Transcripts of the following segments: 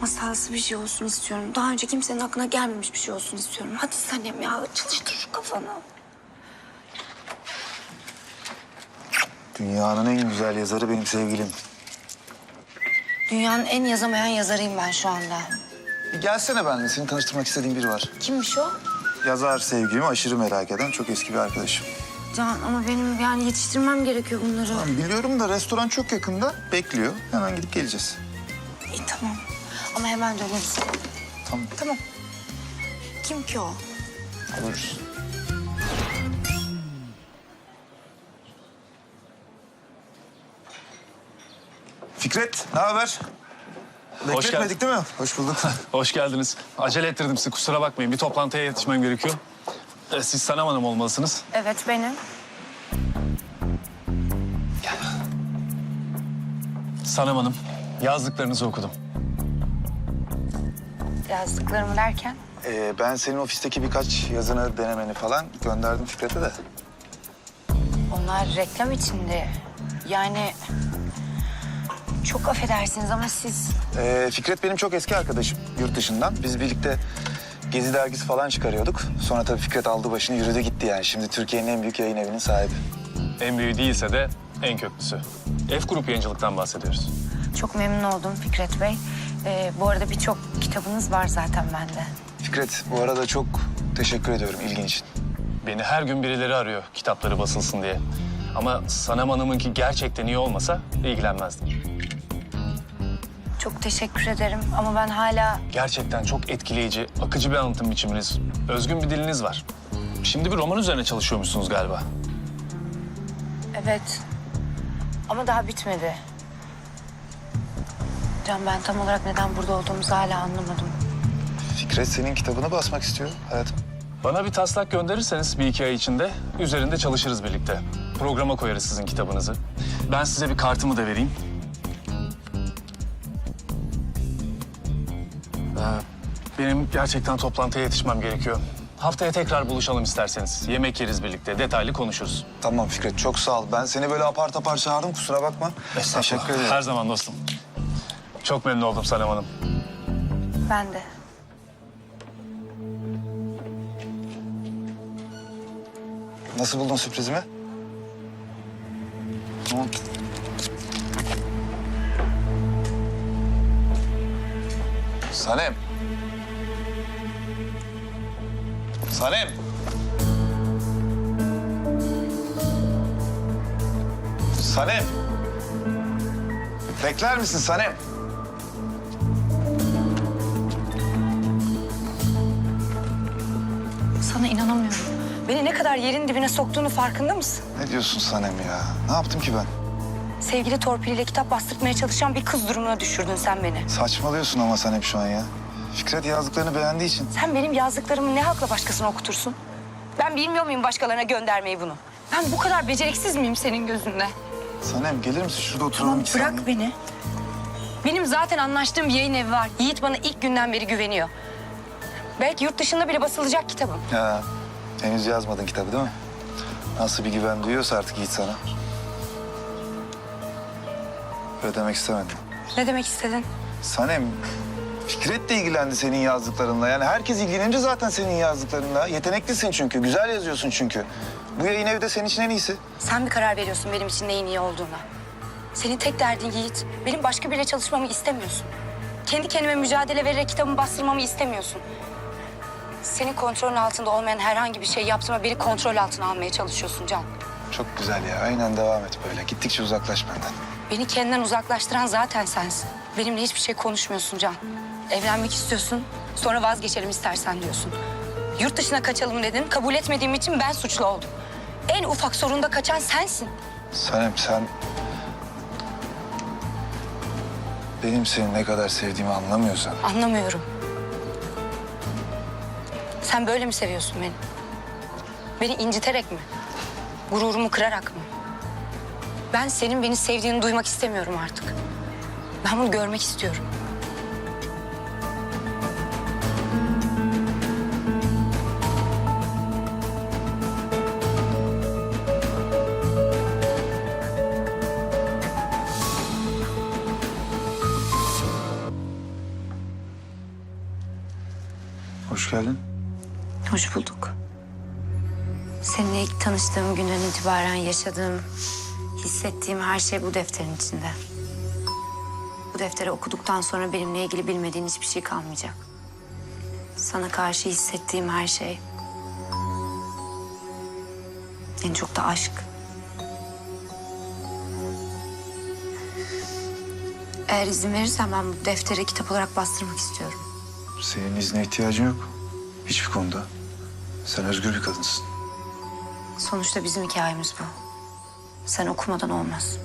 Masalsı bir şey olsun istiyorum. Daha önce kimsenin aklına gelmemiş bir şey olsun istiyorum. Hadi Sanem ya çalıştır şu kafanı. Dünyanın en güzel yazarı benim sevgilim. Dünyanın en yazamayan yazarıyım ben şu anda. Bir gelsene benimle. Seni tanıştırmak istediğim biri var. Kimmiş o? Yazar sevgilimi aşırı merak eden çok eski bir arkadaşım. Can ama benim yani yetiştirmem gerekiyor bunları. Tamam, biliyorum da restoran çok yakında. Bekliyor. Hemen gidip geleceğiz. İyi tamam. Ama hemen döneriz. Tamam. Tamam. Kim ki o? Oluruz. Fikret, ne haber? Hoş Bekletmedik değil mi? Hoş bulduk. Hoş geldiniz. Acele ettirdim sizi kusura bakmayın. Bir toplantıya yetişmem gerekiyor. Ee, Siz Sanem Hanım olmalısınız. Evet benim. Sanem Hanım, yazdıklarınızı okudum. Yazdıklarımı derken? Ee, ben senin ofisteki birkaç yazını denemeni falan gönderdim Fikret'e de. Onlar reklam içinde. Yani çok affedersiniz ama siz Ee, Fikret benim çok eski arkadaşım yurt dışından. Biz birlikte Gezi dergisi falan çıkarıyorduk. Sonra tabii Fikret aldı başını yürüdü gitti yani. Şimdi Türkiye'nin en büyük yayın evinin sahibi. En büyüğü değilse de en köklüsü. F grup yayıncılıktan bahsediyoruz. çok memnun oldum Fikret Bey. Ee, bu arada birçok kitabınız var zaten bende. Fikret bu arada çok teşekkür ediyorum ilgin için. Beni her gün birileri arıyor kitapları basılsın diye. Ama Sanem Hanım'ınki gerçekten iyi olmasa ilgilenmezdim. Çok teşekkür ederim ama ben hala Gerçekten çok etkileyici, akıcı bir anlatım biçiminiz, özgün bir diliniz var. Şimdi bir roman üzerine çalışıyormuşsunuz galiba. evet ama daha bitmedi. Can ben tam olarak neden burada olduğumuzu hala anlamadım. Fikret senin kitabını basmak istiyor hayatım. Bana bir taslak gönderirseniz bir iki ay içinde üzerinde çalışırız birlikte. Programa koyarız sizin kitabınızı. Ben size bir kartımı da vereyim. Ee, Benim gerçekten toplantıya yetişmem gerekiyor. Haftaya tekrar buluşalım isterseniz. Yemek yeriz birlikte, detaylı konuşuruz. Tamam Fikret çok sağ ol. Ben seni böyle apar topar çağırdım kusura bakma. Teşekkür ederim. Her zaman dostum. Çok memnun oldum Sanem Hanım. Ben de. Nasıl buldun sürprizimi? Hı? Sanem. Sanem. Sanem. Bekler misin Sanem? Sana inanamıyorum. Beni ne kadar yerin dibine soktuğunu farkında mısın? Ne diyorsun Sanem ya? Ne yaptım ki ben? Sevgili torpiliyle kitap bastırmaya çalışan bir kız durumuna düşürdün sen beni. Saçmalıyorsun ama Sanem şu an ya. Fikret yazdıklarını beğendiği için. Sen benim yazdıklarımı ne hakla başkasına okutursun? Ben bilmiyor muyum başkalarına göndermeyi bunu? Ben bu kadar beceriksiz miyim senin gözünde? Sanem gelir misin? Şurada oturalım Tamam iki bırak saniye. beni. Benim zaten anlaştığım bir yayın evi var. Yiğit bana ilk günden beri güveniyor. Belki yurt dışında bile basılacak kitabım. Ya henüz yazmadın kitabı değil mi? Nasıl bir güven duyuyorsa artık Yiğit sana. Öyle demek istemedim. Ne demek istedin? Sanem, Fikret de ilgilendi senin yazdıklarınla. Yani herkes ilgilenince zaten senin yazdıklarınla. Yeteneklisin çünkü, güzel yazıyorsun çünkü. Bu yayın evi de senin için en iyisi. Sen bir karar veriyorsun benim için neyin iyi olduğuna. Senin tek derdin Yiğit. Benim başka biriyle çalışmamı istemiyorsun. Kendi kendime mücadele vererek kitabımı bastırmamı istemiyorsun. Senin kontrolün altında olmayan herhangi bir şey yaptığıma beni kontrol altına almaya çalışıyorsun Can. Çok güzel ya. Aynen devam et böyle. Gittikçe uzaklaş benden. Beni kendinden uzaklaştıran zaten sensin. Benimle hiçbir şey konuşmuyorsun Can. Evlenmek istiyorsun, sonra vazgeçelim istersen diyorsun. Yurt dışına kaçalım dedin, kabul etmediğim için ben suçlu oldum. En ufak sorunda kaçan sensin. Sanem sen... Benim seni ne kadar sevdiğimi anlamıyorsan... Anlamıyorum. Sen böyle mi seviyorsun beni? Beni inciterek mi? Gururumu kırarak mı? Ben senin beni sevdiğini duymak istemiyorum artık. Ben bunu görmek istiyorum. Hoş geldin. Hoş bulduk. Seninle ilk tanıştığım günden itibaren yaşadığım, hissettiğim her şey bu defterin içinde. Bu defteri okuduktan sonra benimle ilgili bilmediğin hiçbir şey kalmayacak. Sana karşı hissettiğim her şey. En çok da aşk. Eğer izin verirsen ben bu defteri kitap olarak bastırmak istiyorum. Senin izne ihtiyacın yok. Hiçbir konuda. Sen özgür bir kadınsın. Sonuçta bizim hikayemiz bu. Sen okumadan olmaz.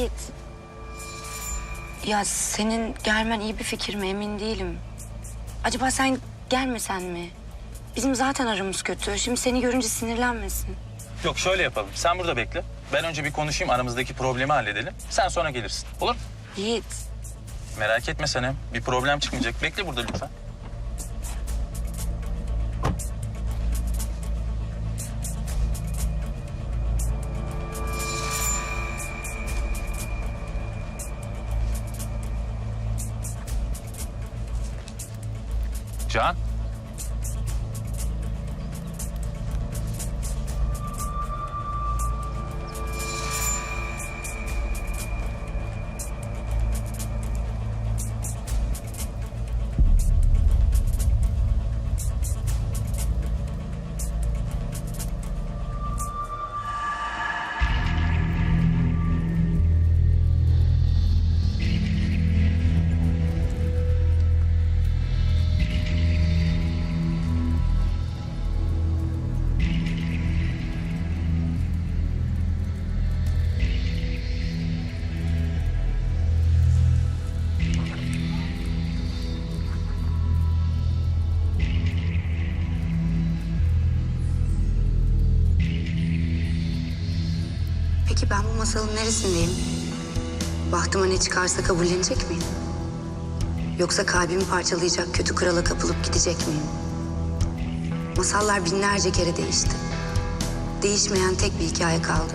Yiğit. Ya senin gelmen iyi bir fikir mi emin değilim. Acaba sen gelmesen mi? Bizim zaten aramız kötü. Şimdi seni görünce sinirlenmesin. Yok şöyle yapalım. Sen burada bekle. Ben önce bir konuşayım aramızdaki problemi halledelim. Sen sonra gelirsin. Olur mu? Yiğit. Merak etme Sanem. Bir problem çıkmayacak. Bekle burada lütfen. Can. Peki ben bu masalın neresindeyim? Bahtıma ne çıkarsa kabullenecek miyim? Yoksa kalbimi parçalayacak kötü krala kapılıp gidecek miyim? Masallar binlerce kere değişti. Değişmeyen tek bir hikaye kaldı.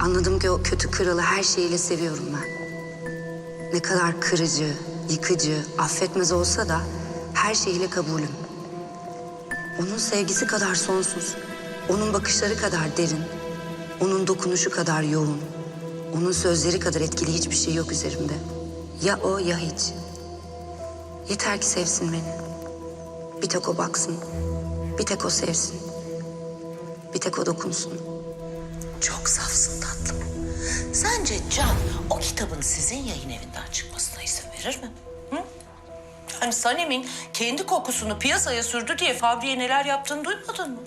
Anladım ki o kötü kralı her şeyiyle seviyorum ben. Ne kadar kırıcı, yıkıcı, affetmez olsa da her şeyiyle kabulüm. Onun sevgisi kadar sonsuz, onun bakışları kadar derin, onun dokunuşu kadar yoğun, onun sözleri kadar etkili hiçbir şey yok üzerimde. Ya o ya hiç. Yeter ki sevsin beni. Bir tek o baksın, bir tek o sevsin, bir tek o dokunsun. Çok safsın tatlım. Sence Can o kitabın sizin yayın evinden çıkmasına izin verir mi? Hı? Hani Sanem'in kendi kokusunu piyasaya sürdü diye Fabri'ye neler yaptığını duymadın mı?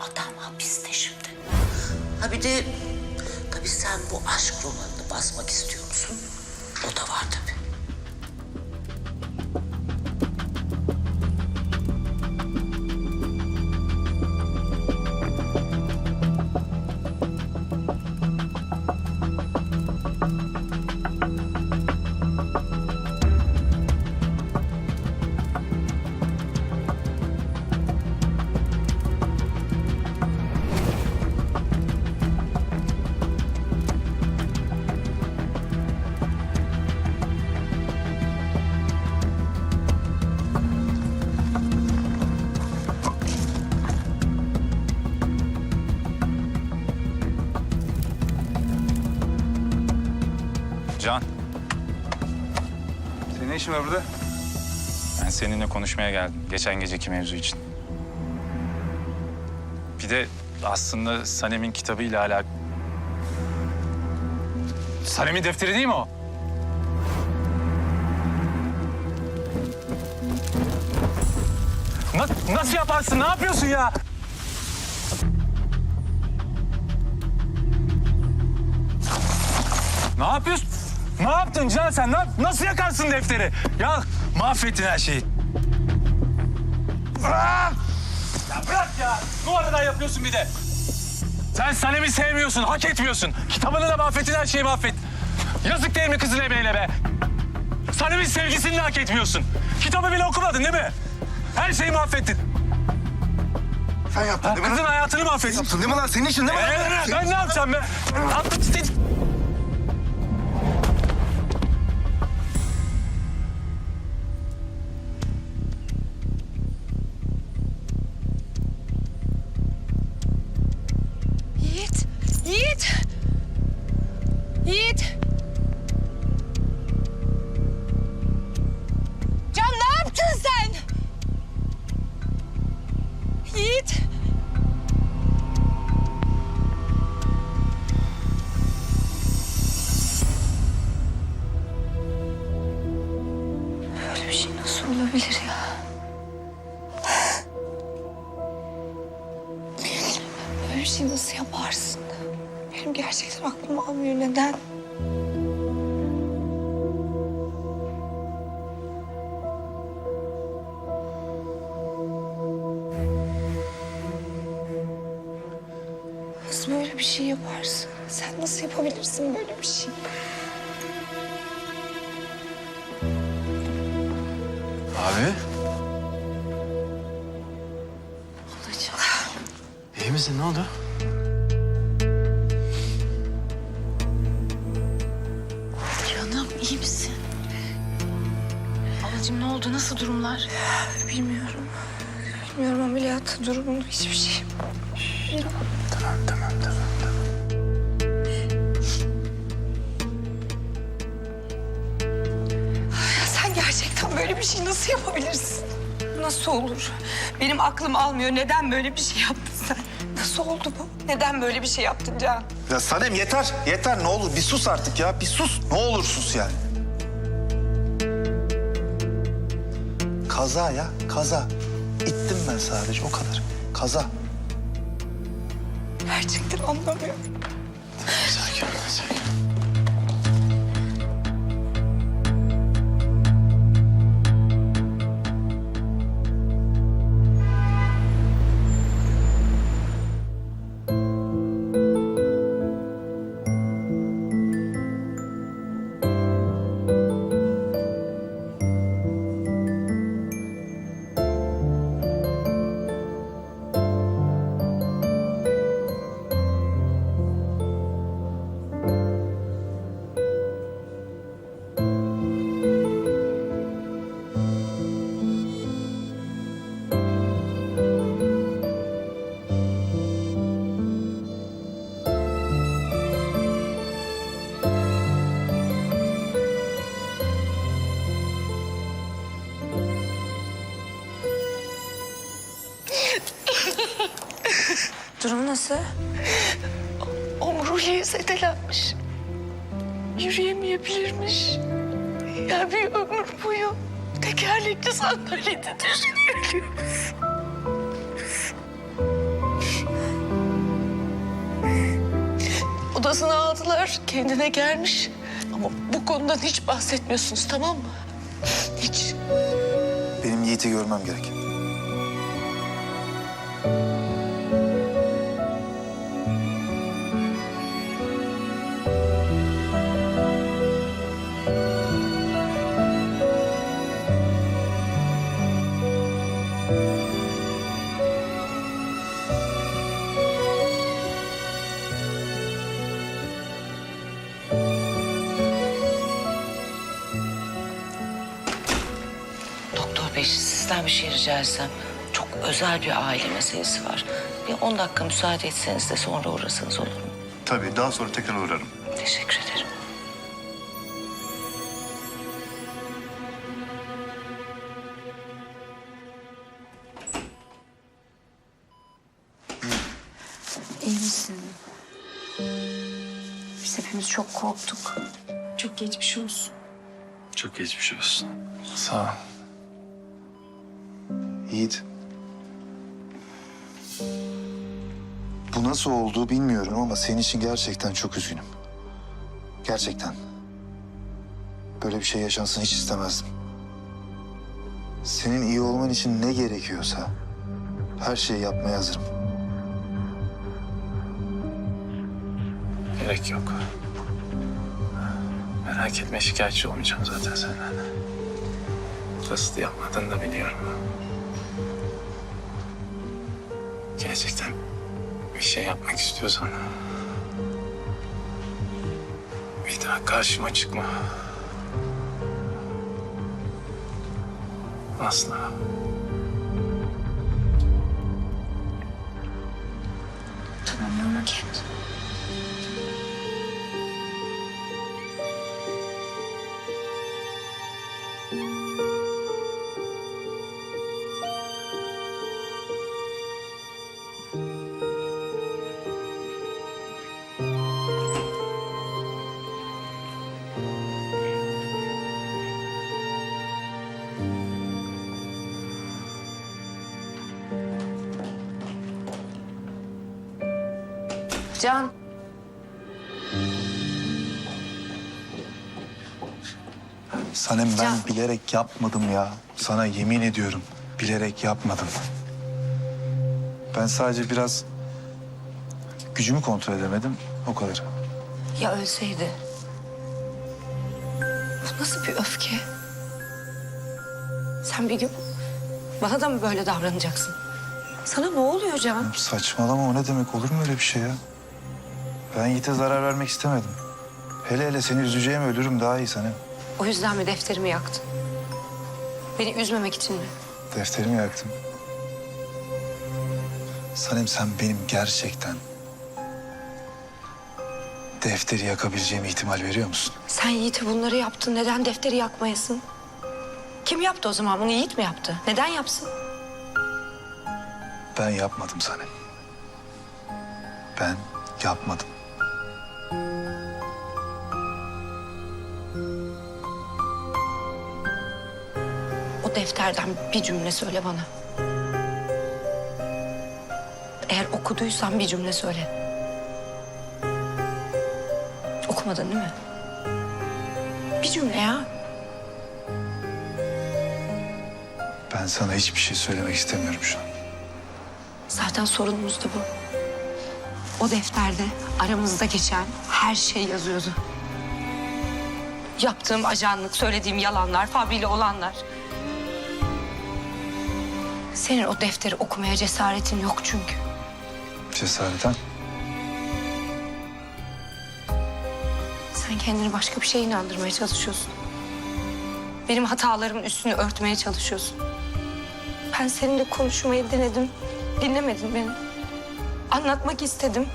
Adam hapiste şimdi. Ha bir de tabii sen bu aşk romanını basmak istiyor musun? O da var tabii. Can. Senin ne işin var burada? Ben seninle konuşmaya geldim. Geçen geceki mevzu için. Bir de aslında Sanem'in kitabıyla alakalı. Sanem'in defteri değil mi o? Na- nasıl yaparsın? Ne yapıyorsun ya? Ne yapıyorsun? Yaptın Can sen? Na- nasıl yakarsın defteri? Ya mahvettin her şeyi. Bırak! Ya bırak ya! Numaradan yapıyorsun bir de. Sen Sanem'i sevmiyorsun, hak etmiyorsun. Kitabını da mahvettin, her şeyi mahvet. Yazık değil mi kızın emeğine be? Sanem'in sevgisini de hak etmiyorsun. Kitabı bile okumadın değil mi? Her şeyi mahvettin. Sen yaptın Ha, değil mi? kızın hayatını mahvettin. Yaptın değil mi lan? Senin işin değil mi? Ee, lan? ben ne yapacağım be? Ne Abi, Ablacığım. iyi misin? Ne oldu? Canım iyi misin? Ablacığım ne oldu? Nasıl durumlar? Bilmiyorum. Bilmiyorum ameliyat durumunda hiçbir şey. Tamam, tamam, tamam. Böyle bir şey nasıl yapabilirsin? Nasıl olur? Benim aklım almıyor. Neden böyle bir şey yaptın sen? Nasıl oldu bu? Neden böyle bir şey yaptın Can? Ya Sanem yeter. Yeter ne olur bir sus artık ya. Bir sus. Ne olur sus yani. Kaza ya. Kaza. İttim ben sadece o kadar. Kaza. Gerçekten anlamıyorum. Sakin ol, sakin ol. Zedelenmiş. Yürüyemeyebilirmiş. Ya bir ömür boyu tekerlekli sandalyede düşünüyoruz. Odasına aldılar, kendine gelmiş. Ama bu konudan hiç bahsetmiyorsunuz tamam mı? Hiç. Benim Yiğit'i görmem gerek. Doktor bey sizden bir şey rica etsem. Çok özel bir aile meselesi var. Bir 10 dakika müsaade etseniz de sonra uğrasanız olur mu? Tabii daha sonra tekrar uğrarım. Teşekkür ederim. iyi misin? Biz hepimiz çok korktuk. Çok geçmiş olsun. Çok geçmiş olsun. Sağ ol. Yiğit. Bu nasıl oldu bilmiyorum ama senin için gerçekten çok üzgünüm. Gerçekten. Böyle bir şey yaşansın hiç istemezdim. Senin iyi olman için ne gerekiyorsa her şeyi yapmaya hazırım. Gerek yok. Merak etme şikayetçi olmayacağım zaten senden. Kasıt yapmadığını da biliyorum. Gerçekten bir şey yapmak istiyorsan... Bir daha karşıma çıkma. Asla. Can. Sanem ben Can. bilerek yapmadım ya. Sana yemin ediyorum bilerek yapmadım. Ben sadece biraz gücümü kontrol edemedim o kadar. Ya ölseydi? Bu nasıl bir öfke? Sen bir gün bana da mı böyle davranacaksın? Sana ne oluyor Can? Saçmalama o ne demek olur mu öyle bir şey ya? Ben Yiğit'e zarar vermek istemedim. Hele hele seni üzeceğim ölürüm daha iyi Sanem. O yüzden mi defterimi yaktın? Beni üzmemek için mi? Defterimi yaktım. Sanem sen benim gerçekten defteri yakabileceğime ihtimal veriyor musun? Sen Yiğit'e bunları yaptın. Neden defteri yakmayasın? Kim yaptı o zaman? Bunu Yiğit mi yaptı? Neden yapsın? Ben yapmadım Sanem. Ben yapmadım. O defterden bir cümle söyle bana. Eğer okuduysan bir cümle söyle. Okumadın değil mi? Bir cümle ya. Ben sana hiçbir şey söylemek istemiyorum şu an. Zaten sorunumuz da bu. O defterde aramızda geçen her şey yazıyordu. Yaptığım ajanlık, söylediğim yalanlar, Fabri'yle olanlar. Senin o defteri okumaya cesaretin yok çünkü. Cesareten. Sen kendini başka bir şeye inandırmaya çalışıyorsun. Benim hatalarımın üstünü örtmeye çalışıyorsun. Ben seninle konuşmayı denedim. Dinlemedin beni. Anlatmak istedim.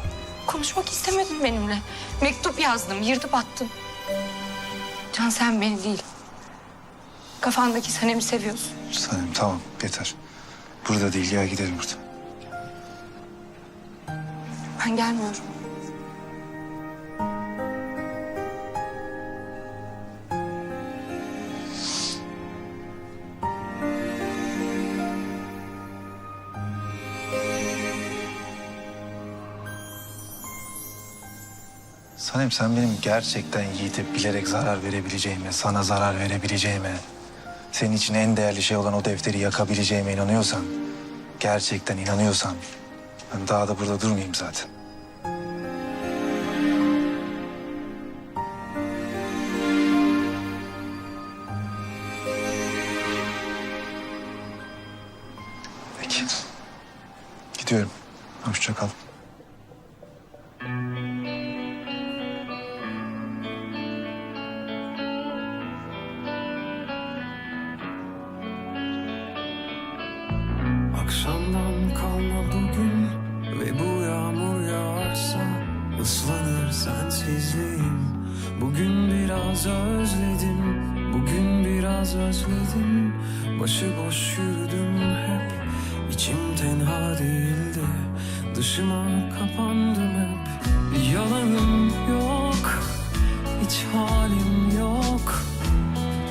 Konuşmak istemedin benimle. Mektup yazdım, yırtıp attın. Can sen beni değil. Kafandaki Sanem'i seviyorsun. Sanem tamam yeter. Burada değil ya gidelim buradan. Ben gelmiyorum. Sanem sen benim gerçekten Yiğit'e bilerek zarar verebileceğime, sana zarar verebileceğime, senin için en değerli şey olan o defteri yakabileceğime inanıyorsan, gerçekten inanıyorsan, ben daha da burada durmayayım zaten. Özledim, bugün biraz özledim. Başıboş yürüdüm hep, içim tenha değildi. Dış Dışıma kapandım hep. Yalanım yok. Hiç halim yok.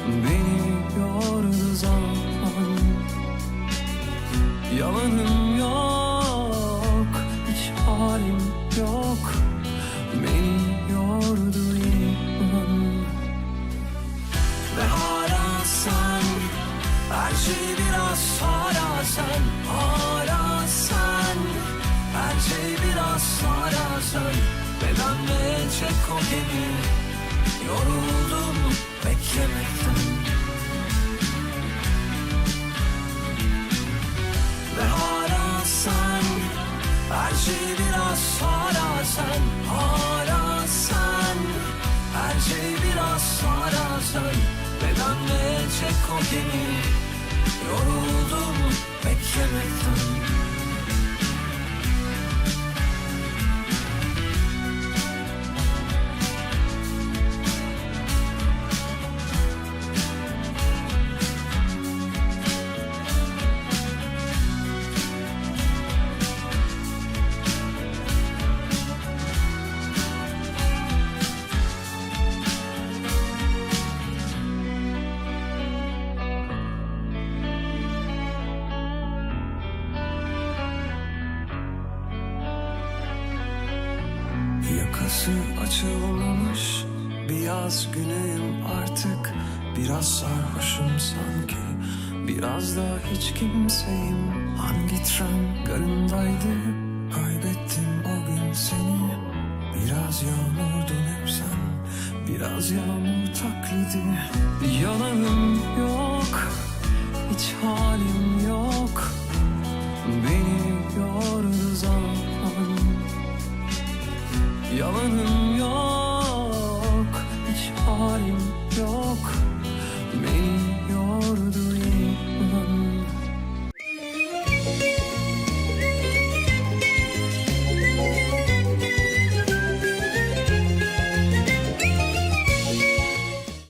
Beni yordu zaman. Yalanım yok. Hiç halim yok biraz hala sen. Hala sen Her şey biraz hala sen Beden ve çek o gemi? Yoruldum beklemekten. Ve hala sen. Her şey biraz hala sen Hala sen. Her şey biraz hala sen Beden ve çek o gemi Yoruldum beklemekten Biraz da hiç kimseyim. Hangi tren garındaydı? Kaybettim o gün seni. Biraz yağmurdun hep sen Biraz yağmur taklidi. Yalanım yok. Hiç halim yok. Beni yordu zaman. Yalanım